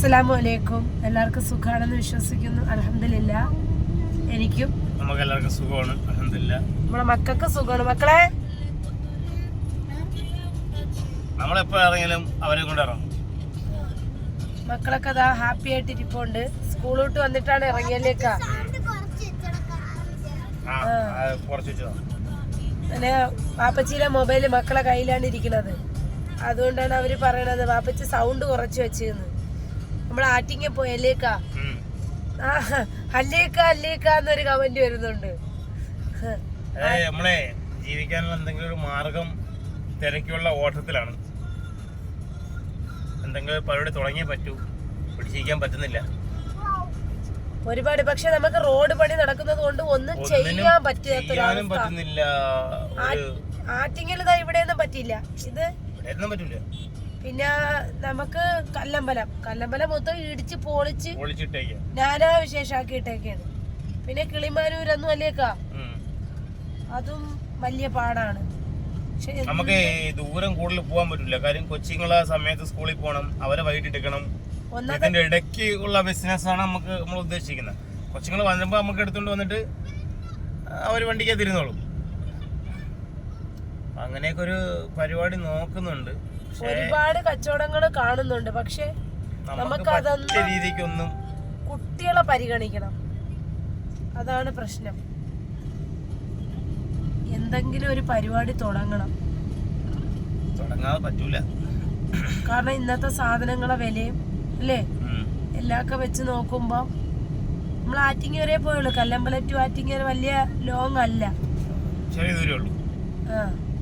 അസ്സലാമു അലൈക്കും. എല്ലാവർക്കും സുഖാണെന്ന് വിശ്വസിക്കുന്നു. അലഹമില്ല എനിക്കും നമുക്ക് എല്ലാവർക്കും സുഖമാണ്. അലഹമില്ല നമ്മളെ മക്കൾക്ക് സുഖമാണ്. മക്കളെ? നമ്മളെപ്പോ ഇറങ്ങിയാലും അവരെ കൊണ്ട് ഇറങ്ങും. മക്കളൊക്കെ അതാ ഹാപ്പി ആയിട്ട് ഇരിപ്പുണ്ട്. സ്കൂൾ വിട്ട് വന്നിട്ടാണ് ഇറങ്ങിയല്ലേക്കാ? പിന്നെ വാപ്പച്ചിയുടെ മൊബൈൽ മക്കളെ കയ്യിലാണ് ഇരിക്കുന്നത് അതുകൊണ്ടാണ് അവർ പറയണത് വാപ്പച്ചി സൗണ്ട് കുറച്ച് വെച്ചെന്ന്. നമ്മൾ ആറ്റിങ്ങ പോയല്ലേക്കാ അല്ലേക്ക? അല്ലേക്ക എന്നൊരു കമന്റ് വരുന്നുണ്ട്. നമ്മളെ ജീവിക്കാനുള്ള എന്തെങ്കിലും ഒരു മാർഗം തിരക്കുള്ള ഓട്ടത്തിലാണ്. എന്തെങ്കിലും പരിപാടി തുടങ്ങിയേ പറ്റൂ. പിടിച്ചിരിക്കാൻ പറ്റുന്നില്ല. ഒരുപാട് പക്ഷെ നമുക്ക് റോഡ് പണി നടക്കുന്നത് കൊണ്ട് ഒന്നും ചെയ്യാൻ പറ്റാത്ത ചെയ്യാനും പറ്റുന്നില്ല. ഒന്നും പറ്റില്ല ഇത് ഇവിടെ ഒന്നും പറ്റൂല. പിന്നെ നമുക്ക് കല്ലമ്പലം. കല്ലമ്പലം മൊത്തം ഇടിച്ച് പൊളിച്ച് നാനാ വിശേഷാക്കിയിട്ടേക്കാണ്. പിന്നെ കിളിമാനൂരൊന്നും അല്ലേക്കാ. അതും വലിയ പാടാണ്. നമുക്ക് ദൂരം കൂടുതൽ പോകാൻ പറ്റില്ല കാര്യം കൊച്ചിങ്ങളെ സമയത്ത് സ്കൂളിൽ പോകണം അവരെ വൈകിട്ടെടുക്കണം ഇതിന്റെ ഇടയ്ക്ക് ഉള്ള ബിസിനസ് ആണ് നമുക്ക് നമ്മൾ ഉദ്ദേശിക്കുന്നത്. കൊച്ചുങ്ങൾ വന്നപ്പോ നമുക്ക് എടുത്തുകൊണ്ട് വന്നിട്ട് അവർ വണ്ടിക്കാ തിരുന്നോളും അങ്ങനെയൊക്കെ ഒരു പരിപാടി നോക്കുന്നുണ്ട്. ഒരുപാട് കച്ചവടങ്ങൾ കാണുന്നുണ്ട്. പക്ഷെ നമുക്ക് അതൊന്നും രീതിക്കൊന്നും കുട്ടികളെ പരിഗണിക്കണം. അതാണ് പ്രശ്നം. എന്തെങ്കിലും ഒരു പരിപാടി തുടങ്ങണം. തുടങ്ങാതെ പറ്റൂല. കാരണം ഇന്നത്തെ സാധനങ്ങളെ വിലയും അല്ലേ. എല്ലാമൊക്കെ വെച്ച് നോക്കുമ്പോൾ നമ്മൾ ആറ്റിങ്ങേരെ പോയുള്ളൂ. കല്ലമ്പലം ടു ആറ്റിങ്ങ വരെ വലിയ ലോങ് അല്ല ചെറിയ ദൂരമേ ഉള്ളൂ. ആ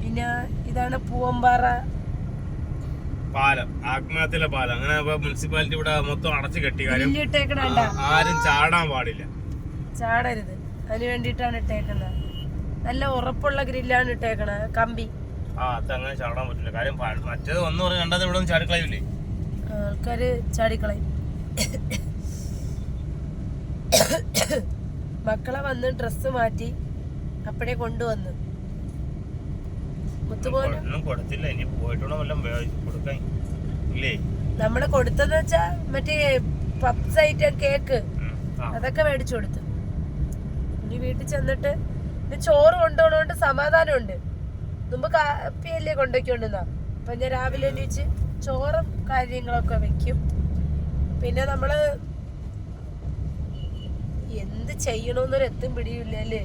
പിന്നെ ഇതാണ് പൂവമ്പാറ പാലം ആത്മഹത്യയിലെ പാലം. അങ്ങനെ മുനിസിപ്പാലിറ്റി ഇവിടെ മൊത്തം അടച്ചു കെട്ടി. കാര്യം ആരും ചാടാൻ പാടില്ല. ചാടരുത്. അതിന് വേണ്ടിട്ടാണ് ഇട്ടേക്കുന്നത്. നല്ല ഉറപ്പുള്ള ഗ്രില്ലാണ് ഇട്ടേക്കണത്. കമ്പി. ആ അത് അങ്ങനെ ചാടാൻ പറ്റില്ല. കാര്യം മറ്റേത് വന്നു പറഞ്ഞാൽ രണ്ടാമത് ഇവിടെ നിന്ന് ചാടിക്കളയൂലേ? ആൾക്കാര് ചാടിക്കളയും. മക്കളെ വന്ന് ഡ്രസ്സ് മാറ്റി അപ്പഴേ കൊണ്ടുവന്നു. ഒന്നും കൊടുത്തില്ല. ഇനി പോയിട്ടുള്ള വല്ലതും കൊടുക്കാൻ ഇല്ലേ? നമ്മൾ കൊടുത്തെന്ന് വെച്ചാ മറ്റേ പപ്സ് ഐറ്റം കേക്ക്. അതൊക്കെ മേടിച്ചു കൊടുത്തു. ഇനി വീട്ടിൽ ചെന്നിട്ട് ചോറ് കൊണ്ടുപോകണോണ്ട് സമാധാനമുണ്ട്. മുമ്പ് കാപ്പിയല്ലേ കൊണ്ടുപോയിക്കൊണ്ടിരുന്ന അപ്പൊ ഞാൻ രാവിലെ എണീച്ച് ചോറും കാര്യങ്ങളൊക്കെ വെക്കും. പിന്നെ നമ്മൾ എന്ത് ചെയ്യണമെന്നൊരു എത്തും പിടിയില്ല അല്ലേ?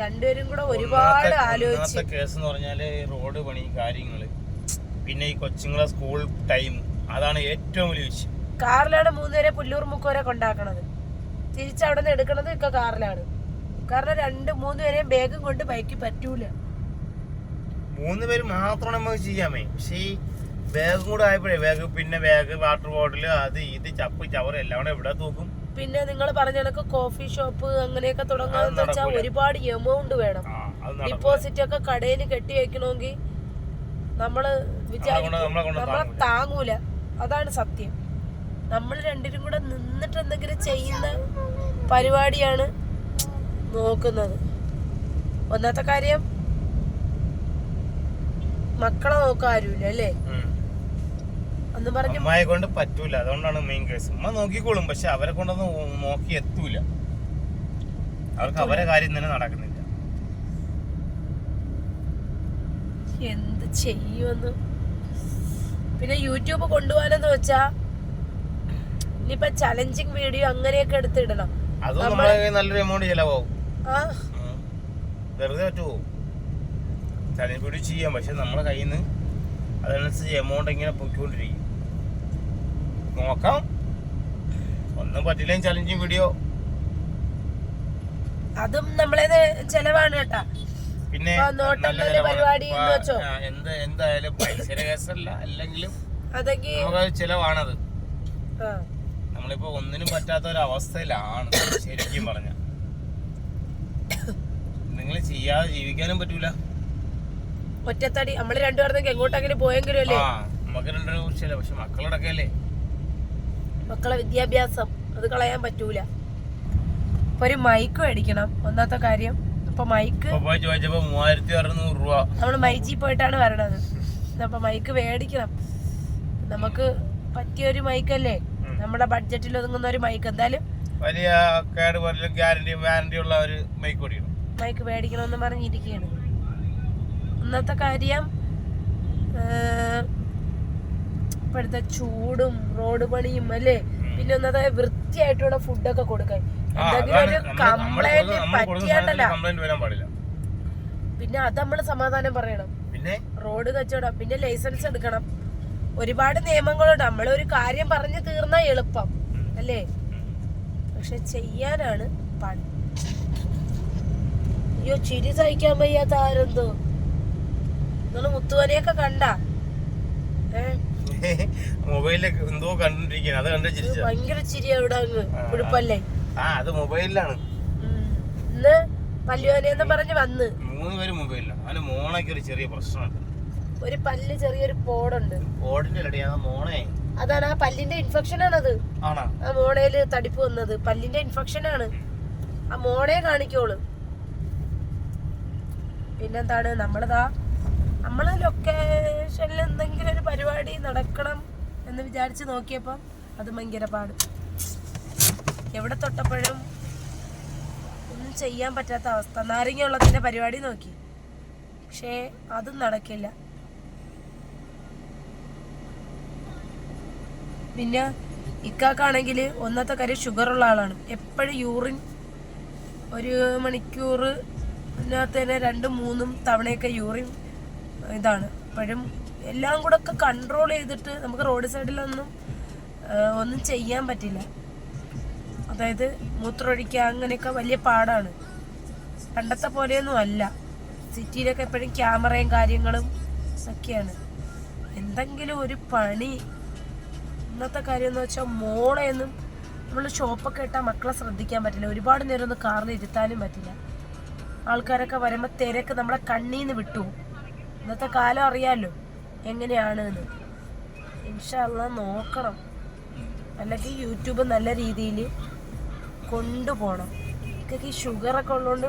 രണ്ടുപേരും കൂടെ ഒരുപാട് ആലോചിച്ച്. കേസ് എന്ന് പറഞ്ഞാൽ റോഡ് പണി കാര്യങ്ങൾ. പിന്നെ ഈ കൊച്ചുങ്ങളെ സ്കൂൾ ടൈം അതാണ് ഏറ്റവും വലിയ വിഷയം. കാറിലാണ് മൂന്നുപേരെ പുല്ലൂർ മുക്കുവരെ കൊണ്ടാക്കണത്. തിരിച്ചവിടെ നിന്ന് എടുക്കണത് ഒക്കെ കാറിലാണ്. കാരണം രണ്ട് മൂന്ന് പേരെയും ബാഗും കൊണ്ട് ബൈക്ക് പറ്റൂല. മൂന്ന് പേര് മാത്രമാണ് നമുക്ക് ചെയ്യാമേ പക്ഷേ ഈ ബാഗും കൂടെ ആയപ്പോഴേ ബാഗ് പിന്നെ ബാഗ് വാട്ടർ ബോട്ടിൽ അത് ഇത് ചപ്പ് ചവർ എല്ലാം കൂടെ എവിടെ തൂക്കും? പിന്നെ നിങ്ങൾ പറഞ്ഞ കണക്ക് കോഫി ഷോപ്പ് അങ്ങനെയൊക്കെ തുടങ്ങാന്ന് വെച്ചാൽ ഒരുപാട് എമൗണ്ട് വേണം. ഡിപ്പോസിറ്റ് ഒക്കെ കടയിൽ കെട്ടി വെക്കണമെങ്കിൽ നമ്മൾ വിചാരിക്കും നമ്മളെ താങ്ങൂല. അതാണ് സത്യം. നമ്മൾ രണ്ടിനും കൂടെ നിന്നിട്ട് എന്തെങ്കിലും ചെയ്യുന്ന പരിപാടിയാണ് നോക്കുന്നത്. ഒന്നാമത്തെ കാര്യം മക്കളെ നോക്കാൻ ആരുമില്ല അല്ലേ? അമ്മയെ കൊണ്ട് പറ്റൂല. അതുകൊണ്ടാണ് മെയിൻ കേസ് ഉമ്മ നോക്കിക്കോളും പക്ഷെ അവരെ കൊണ്ടൊന്നും നോക്കി എത്തൂല. അവർക്ക് അവരെ കാര്യം തന്നെ നടക്കുന്നില്ല. എന്ത് ചെയ്യുമെന്ന്? പിന്നെ യൂട്യൂബ് കൊണ്ടുപോകാനെന്ന് വെച്ചാ ഇനിയിപ്പൊ ചലഞ്ചിങ് വീഡിയോ അങ്ങനെയൊക്കെ എടുത്തിടണം അത് നമ്മളെ നല്ലൊരു എമൗണ്ട് ചെലവാകും വെറുതെ പറ്റുമോ ചലഞ്ച് വീഡിയോ ചെയ്യാം പക്ഷെ നമ്മളെ കയ്യിൽ നിന്ന് അതനുസരിച്ച് എമൗണ്ട് ഇങ്ങനെ പൊയ്ക്കൊണ്ടിരിക്കും. നോക്കാം. ഒന്നും പറ്റില്ലെങ്കിൽ ചലഞ്ചിങ് വീഡിയോ അതും നമ്മളേത് ചെലവാണ് കേട്ടാ. പിന്നെ. പരിപാടി എന്ത് എന്തായാലും പൈസയുടെ കേസല്ല അല്ലെങ്കിലും ചെലവാണത് നമുക്കത് ചിലവാണത്. ആ. നമ്മളിപ്പോ ഒന്നിനും പറ്റാത്ത ഒരു അവസ്ഥയിലാണ് ശരിക്കും പറഞ്ഞ. നിങ്ങൾ ചെയ്യാതെ ജീവിക്കാനും പറ്റൂല. ഒറ്റത്തടി. നമ്മൾ രണ്ടുപേർന്നെങ്കിൽ എങ്ങോട്ടെങ്കിലും പോയെങ്കിലും അല്ലേ നമുക്ക് രണ്ടു കുറിച്ചല്ലേ പക്ഷെ മക്കളോടൊക്കെ അല്ലേ മക്കളെ വിദ്യാഭ്യാസം അത് കളയാൻ പറ്റൂല. ഇപ്പൊ ഒരു മൈക്ക് മേടിക്കണം. ഒന്നാമത്തെ കാര്യം അപ്പൊ മൈക്ക് ചോദിച്ചപ്പോ മൂവായിരത്തി അറുന്നൂറ് രൂപ. നമ്മൾ മൈജി പോയിട്ടാണ് വരണത്. അപ്പൊ മൈക്ക് മേടിക്കണം. നമുക്ക് പറ്റിയ ഒരു മൈക്കല്ലേ നമ്മുടെ ബഡ്ജറ്റിൽ ഒതുങ്ങുന്ന ഒരു മൈക്ക് എന്തായാലും വലിയ കേട് പോലെ ഗ്യാരണ്ടി വാറണ്ടി ഉള്ള ഒരു മൈക്ക് ഓടിക്കണം. മൈക്ക് മേടിക്കണമെന്ന് പറഞ്ഞിരിക്കുകയാണ്. ഇന്നത്തെ കാര്യം ഇപ്പോഴത്തെ ചൂടും റോഡ് പണിയും അല്ലേ? പിന്നെ ഒന്നത് വൃത്തിയായിട്ടുള്ള ഫുഡൊക്കെ കൊടുക്കാൻ. എന്തെങ്കിലും ഒരു കംപ്ലൈന്റ് പിന്നെ അത് നമ്മൾ സമാധാനം പറയണം. പിന്നെ? റോഡ് കച്ചവടം. പിന്നെ ലൈസൻസ് എടുക്കണം. ഒരുപാട് നിയമങ്ങളുണ്ട്. നമ്മളൊരു കാര്യം പറഞ്ഞു തീർന്ന എളുപ്പം. അല്ലേ? പക്ഷെ ചെയ്യാനാണ് പണി. അയ്യോ ചിരി സഹിക്കാൻ വയ്യാത്ത ആരെന്തോ? നിങ്ങൾ മുത്തുവനെയൊക്കെ കണ്ട? ഏ? മൊബൈലിൽ എന്തോ കണ്ടിരിക്കുകയാണ് അത് കണ്ട് ചിരിച്ച. ഭയങ്കര ചിരി അവിടെ ആ. ഉടുപ്പല്ലേ ആ അത് മൊബൈലിലാണ്. ഉം. ഇന്ന് പല്ലുവനെന്ന് പറഞ്ഞ് വന്ന്. മൂന്ന് പേര് മൊബൈലിലാണ്. അവന് മോണയ്ക്ക് ഒരു ചെറിയ പ്രശ്നമുണ്ട്. ഒരു പല്ല് ചെറിയൊരു പോടുണ്ട്. പോടിന്റെ ഇടയാണ് മോണേ അതാണ് ആ പല്ലിന്റെ ഇൻഫെക്ഷൻ ആണത് ആണോ? ആ മോണയിൽ തടിപ്പ് വന്നത്. പല്ലിന്റെ ഇൻഫെക്ഷൻ ആണ് ആ മോണയെ കാണിക്കോൾ. പിന്നെന്താണ്? നമ്മളിതാ നമ്മളെ ലൊക്കേഷനിൽ എന്തെങ്കിലും ഒരു പരിപാടി നടക്കണം എന്ന് വിചാരിച്ച് നോക്കിയപ്പം അത് ഭയങ്കര പാട്. എവിടെ തൊട്ടപ്പോഴും ഒന്നും ചെയ്യാൻ പറ്റാത്ത അവസ്ഥ. നാരങ്ങ വെള്ളത്തിന്റെ പരിപാടി നോക്കി. പക്ഷേ അതും നടക്കില്ല. പിന്നെ ഇക്കാക്കാണെങ്കിൽ ഒന്നത്തെ കാര്യം ഷുഗർ ഉള്ള ആളാണ്. എപ്പോഴും യൂറിൻ ഒരു മണിക്കൂർ അതിനകത്ത് തന്നെ രണ്ടും മൂന്നും തവണയൊക്കെ യൂറിൻ ഇതാണ്. എപ്പോഴും എല്ലാം കൂടെ ഒക്കെ കൺട്രോൾ ചെയ്തിട്ട് നമുക്ക് റോഡ് സൈഡിലൊന്നും ഒന്നും ചെയ്യാൻ പറ്റില്ല. അതായത് മൂത്രമൊഴിക്കുക അങ്ങനെയൊക്കെ വലിയ പാടാണ്. പണ്ടത്തെ പോലെയൊന്നും അല്ല. സിറ്റിയിലൊക്കെ എപ്പോഴും ക്യാമറയും കാര്യങ്ങളും ഒക്കെയാണ്. എന്തെങ്കിലും ഒരു പണി ഇന്നത്തെ കാര്യം എന്ന് വെച്ചാൽ മോളെയൊന്നും നമ്മൾ ഷോപ്പൊക്കെ ഇട്ടാൽ മക്കളെ ശ്രദ്ധിക്കാൻ പറ്റില്ല. ഒരുപാട് നേരം ഒന്ന് കാറിൽ ഇരുത്താനും പറ്റില്ല. ആൾക്കാരൊക്കെ വരുമ്പോൾ തിരക്ക് നമ്മളെ കണ്ണീന്ന് വിട്ടു. ഇന്നത്തെ കാലം അറിയാലോ എങ്ങനെയാണ് ഇൻഷല്ല നോക്കണം. അല്ലെങ്കിൽ യൂട്യൂബ് നല്ല രീതിയിൽ കൊണ്ടുപോകണം. ഇതൊക്കെ ഈ ഷുഗറൊക്കെ ഉള്ളതുകൊണ്ട്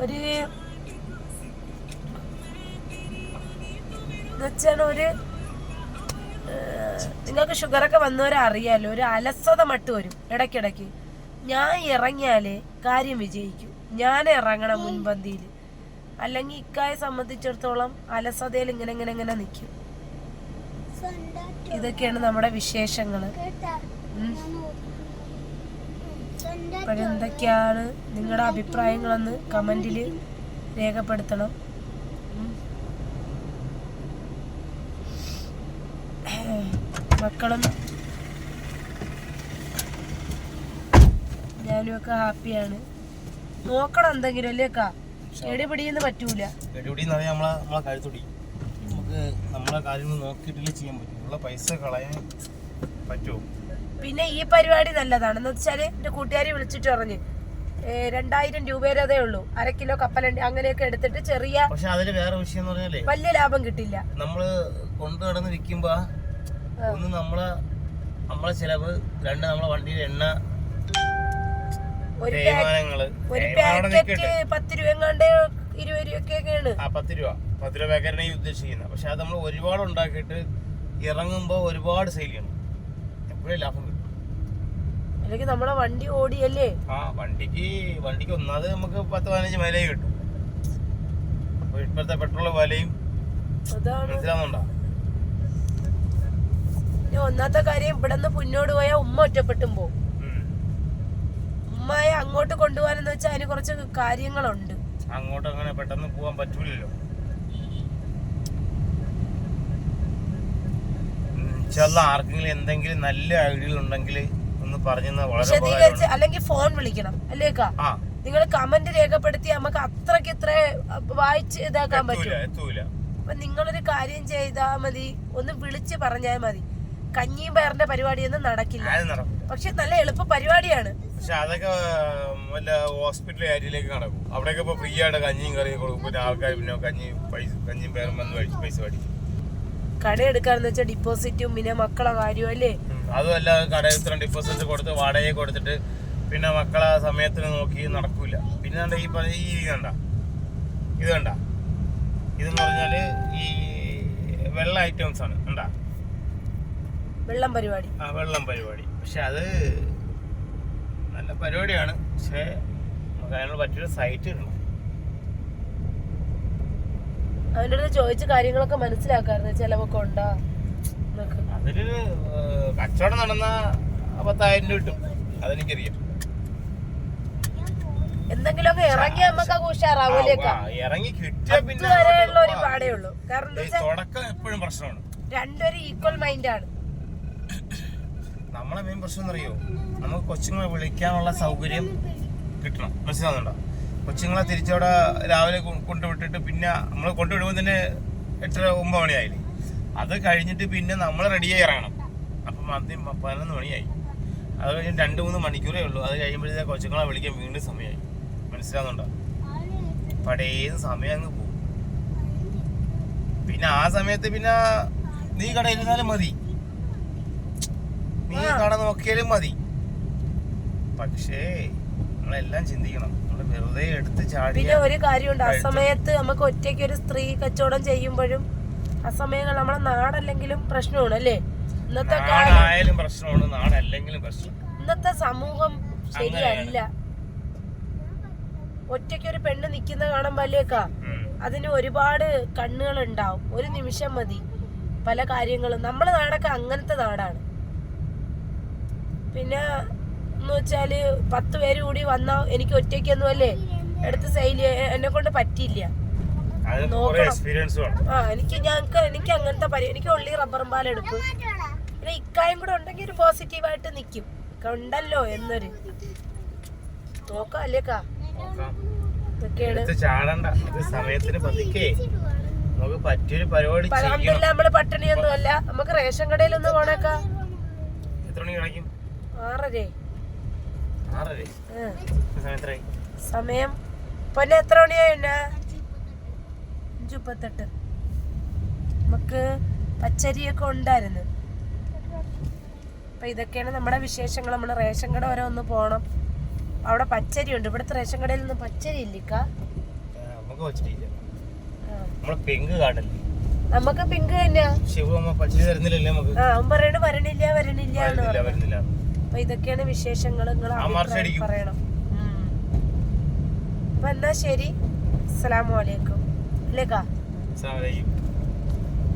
ഒരു എന്നുവെച്ചാൽ ഒരു നിങ്ങൾക്ക് ഷുഗറൊക്കെ വന്നവരെ അറിയാലോ ഒരു അലസത മട്ട് വരും ഇടയ്ക്കിടയ്ക്ക്. ഞാൻ ഇറങ്ങിയാലേ കാര്യം വിജയിക്കും. ഞാൻ ഇറങ്ങണം മുൻപന്തിയിൽ. അല്ലെങ്കിൽ ഇക്കായെ സംബന്ധിച്ചിടത്തോളം അലസതയിൽ ഇങ്ങനെ ഇങ്ങനെ ഇങ്ങനെ നിൽക്കും. ഇതൊക്കെയാണ് നമ്മുടെ വിശേഷങ്ങൾ. അപ്പോഴെന്തൊക്കെയാണ് നിങ്ങളുടെ അഭിപ്രായങ്ങളെന്ന് കമന്റിൽ രേഖപ്പെടുത്തണം. മക്കളും ഞാനും ഒക്കെ ഹാപ്പിയാണ്. നോക്കണം എന്തെങ്കിലും അല്ലേ അക്കാ എടി പിടിയെന്ന് പറ്റൂല. എടിപിടി എന്ന് പറഞ്ഞാൽ നമ്മളെ നമ്മളെ കഴുത്തുടി നമുക്ക് നമ്മളെ കാര്യങ്ങൾ നോക്കിയിട്ടില്ലേ ചെയ്യാൻ പറ്റും. ഉള്ള പൈസ കളയാൻ പറ്റുമോ? പിന്നെ ഈ പരിപാടി നല്ലതാണ്. എന്ന് വെച്ചാൽ എന്റെ കൂട്ടുകാരി വിളിച്ചിട്ട് പറഞ്ഞു "ഏ, രണ്ടായിരം രൂപയുടെ അതേ ഉള്ളൂ. അര കിലോ കപ്പലണ്ടി അങ്ങനെയൊക്കെ എടുത്തിട്ട് ചെറിയ പക്ഷെ അതിൽ വേറെ വിഷയം എന്ന് പറഞ്ഞാലേ വലിയ ലാഭം കിട്ടില്ല. നമ്മൾ കൊണ്ടു നടന്ന് വിൽക്കുമ്പോ ഒന്ന് നമ്മളെ നമ്മളെ ചെലവ് രണ്ട് നമ്മളെ വണ്ടിയിൽ എണ്ണ ഒരു പാക്കറ്റ് പത്ത് രൂപ എങ്ങാണ്ട് ഇരുപത് രൂപയൊക്കെയാണ് ആ പത്ത് രൂപ പത്ത് രൂപ പാക്കറ്റിനെ ഉദ്ദേശിക്കുന്നത്. പക്ഷെ അത് നമ്മൾ ഒരുപാട് ഉണ്ടാക്കിയിട്ട് ഇറങ്ങുമ്പോൾ ഒരുപാട് സെയിൽ ചെയ്യണം. എപ്പോഴും ലാഭം കിട്ടും. അല്ലെങ്കിൽ നമ്മളെ വണ്ടി ഓടിയല്ലേ? ആ വണ്ടിക്ക് വണ്ടിക്ക് ഒന്നാമത് നമുക്ക് പത്ത് പതിനഞ്ച് വിലയും കിട്ടും. അപ്പൊ ഇപ്പോഴത്തെ പെട്രോൾ വിലയും മനസ്സിലാവുന്നുണ്ടോ? ഒന്നാമത്തെ കാര്യം ഇവിടെ നിന്ന് മുന്നോട്ട് പോയാൽ ഉമ്മ ഒറ്റപ്പെട്ടും പോകും ഉം. ഉമ്മയെ അങ്ങോട്ട് കൊണ്ടുപോകാനെന്ന് വെച്ചാൽ അതിന് കുറച്ച് കാര്യങ്ങളുണ്ട്. അങ്ങോട്ട് അങ്ങനെ പെട്ടെന്ന് പോകാൻ പറ്റൂലല്ലോ. ആർക്കെങ്കിലും എന്തെങ്കിലും നല്ല ഐഡിയ ഉണ്ടെങ്കിൽ ഒന്ന് പറഞ്ഞു വിശദീകരിച്ച് അല്ലെങ്കിൽ ഫോൺ വിളിക്കണം. അല്ലേക്കാ നിങ്ങൾ കമന്റ് രേഖപ്പെടുത്തി നമുക്ക് അത്രയ്ക്ക് ഇത്ര വായിച്ച് ഇതാക്കാൻ പറ്റൂല അപ്പൊ നിങ്ങളൊരു കാര്യം ചെയ്താൽ മതി. ഒന്ന് വിളിച്ച് പറഞ്ഞാൽ മതി. കഞ്ഞിയും പയറിന്റെ പരിപാടിയൊന്നും നടക്കില്ല. അത് നടക്കും പക്ഷെ നല്ല എളുപ്പ പരിപാടിയാണ്. പക്ഷെ അതൊക്കെ വല്ല ഹോസ്പിറ്റൽ ഏരിയയിലേക്ക് നടക്കും. അവിടെയൊക്കെ ഇപ്പൊ ഫ്രീ ആയിട്ട് കഞ്ഞിയും കറിയും കൊടുക്കും. പിന്നെ ആൾക്കാർ പിന്നെ കഞ്ഞി പൈസ കഞ്ഞിയും പേരും വന്ന് കഴിച്ച് പൈസ മേടിക്കും. കട എടുക്കാന്ന് വെച്ചാൽ ഡിപ്പോസിറ്റും പിന്നെ മക്കളെ കാര്യവും അല്ലേ? ഉം. അതുമല്ല കടയിൽ ഇത്ര ഡിപ്പോസിറ്റ് കൊടുത്ത് വാടകയെ കൊടുത്തിട്ട് പിന്നെ മക്കളെ സമയത്തിന് നോക്കി നടക്കൂല. പിന്നെ ഈ പറഞ്ഞ ഈ കണ്ട? ഇത് കണ്ട? ഇതെന്ന് പറഞ്ഞാൽ ഈ വെള്ള ഐറ്റംസ് ആണ്. കണ്ടാ? വെള്ളം പരിപാടി. ആ വെള്ളം പരിപാടി. പക്ഷെ അത് നല്ല പരിപാടിയാണ്. പക്ഷേ നമുക്ക് അതിനുള്ള പറ്റിയൊരു സൈറ്റ് ഇടണം അവന്റെ അടുത്ത് ചോദിച്ച കാര്യങ്ങളൊക്കെ മനസ്സിലാക്കാറുണ്ട് ചിലവൊക്കെ ഉണ്ടോ അതിൽ കച്ചവടം നടന്ന പത്തായിരം രൂപ കിട്ടും. അതെനിക്കറിയാം. എന്തെങ്കിലുമൊക്കെ ഇറങ്ങി നമുക്ക് ഉഷാറാവൂലേക്കാ ഇറങ്ങി കിട്ടിയ പിന്നെ ഒരു പാടേ ഉള്ളൂ. കാരണം തുടക്കം എപ്പോഴും പ്രശ്നമാണ്. രണ്ടുപേരും ഈക്വൽ മൈൻഡാണ് നമ്മളെ മെയിൻ പ്രശ്നം എന്നറിയോ നമുക്ക് കൊച്ചുങ്ങളെ വിളിക്കാനുള്ള സൗകര്യം കിട്ടണം. മനസ്സിലാവുന്നുണ്ടോ? കൊച്ചുങ്ങളെ തിരിച്ചവിടെ രാവിലെ കൊണ്ടുവിട്ടിട്ട് പിന്നെ നമ്മൾ കൊണ്ടുവിടുമ്പോൾ തന്നെ എട്ടര ഒമ്പത് മണിയായില്ലേ? അത് കഴിഞ്ഞിട്ട് പിന്നെ നമ്മൾ റെഡിയായി ഇറങ്ങണം. അപ്പം ആദ്യം പതിനൊന്ന് മണിയായി. അത് കഴിഞ്ഞ് രണ്ട് മൂന്ന് മണിക്കൂറേ ഉള്ളൂ. അത് കഴിയുമ്പോഴത്തേക്ക് കൊച്ചുങ്ങളെ വിളിക്കാൻ വീണ്ടും സമയമായി. മനസ്സിലാവുന്നുണ്ടോ? പടേത് സമയം അങ്ങ് പോകും പിന്നെ ആ സമയത്ത് പിന്നെ നീ കടയിൽ ഇരുന്നാലും മതി. നീ കട നോക്കിയാലും മതി. പക്ഷേ നമ്മളെല്ലാം ചിന്തിക്കണം. വെറുതെ എടുത്ത് ചാടി പിന്നെ ഒരു കാര്യമുണ്ട്. ആ സമയത്ത് നമുക്ക് ഒറ്റയ്ക്ക് ഒരു സ്ത്രീ കച്ചവടം ചെയ്യുമ്പോഴും ആ സമയങ്ങൾ നമ്മളെ നാടല്ലെങ്കിലും പ്രശ്നമാണ് അല്ലേ? ഇന്നത്തെ നാടായാലും പ്രശ്നമാണ് നാടല്ലെങ്കിലും പ്രശ്നം. ഇന്നത്തെ സമൂഹം ശരിയല്ല. ഒറ്റയ്ക്ക് ഒരു പെണ്ണ് നിൽക്കുന്ന കാണുമ്പോഴേക്കാ. അതിന് ഒരുപാട് കണ്ണുകൾ ഉണ്ടാവും ഒരു നിമിഷം മതി. പല കാര്യങ്ങളും. നമ്മുടെ നാടൊക്കെ അങ്ങനത്തെ നാടാണ്. പിന്നെ എന്ന് വെച്ചാൽ പത്ത് പേര് കൂടി വന്നാ എനിക്ക് ഒറ്റയ്ക്കൊന്നും അല്ലേ എടുത്ത് സെയിൽ എന്നെ കൊണ്ട് പറ്റിയില്ല. ആ എനിക്ക് ഞങ്ങൾക്ക് എനിക്ക് അങ്ങനത്തെ പരി എനിക്ക് ഉള്ളി റബ്ബറും പാലെടുക്കും പിന്നെ ഇക്കായും കൂടെ ഉണ്ടെങ്കിൽ ഒരു പോസിറ്റീവായിട്ട് നിൽക്കും കണ്ടല്ലോ ഉണ്ടല്ലോ എന്നൊരു. നോക്കാം അല്ലേക്കാ? നമ്മൾ പട്ടിണിയൊന്നും അല്ല നമുക്ക് റേഷൻ കടയിൽ ഒന്ന് പോണേക്കാ. എത്ര മണി കിടക്കും ആറരേ സമയം പൊന്ന എത്ര മണിയായി അഞ്ചു മുപ്പത്തെട്ട് നമുക്ക് പച്ചരിയൊക്കെ ഉണ്ടായിരുന്നു. അപ്പൊ ഇതൊക്കെയാണ് നമ്മുടെ വിശേഷങ്ങൾ. നമ്മൾ റേഷൻ കട വരെ ഒന്ന് പോണം. അവിടെ പച്ചരി ഉണ്ട് ഇവിടുത്തെ റേഷൻ കടയിൽ നിന്ന് പച്ചരി ഇല്ലിക്ക നമുക്ക് പെങ്ക് തന്നെയാ. ശിവമ്മ പച്ചരി തരുന്നില്ലല്ലേ നമുക്ക്? ആ അവൻ പറയണ വരണില്ല വരണില്ല എന്ന് പറഞ്ഞു. അപ്പൊ ഇതൊക്കെയാണ് വിശേഷങ്ങൾ നിങ്ങൾ. പറയണം. അപ്പൊ എന്നാ ശരി. അസ്സലാമു അലൈക്കും. അല്ലേക്കാ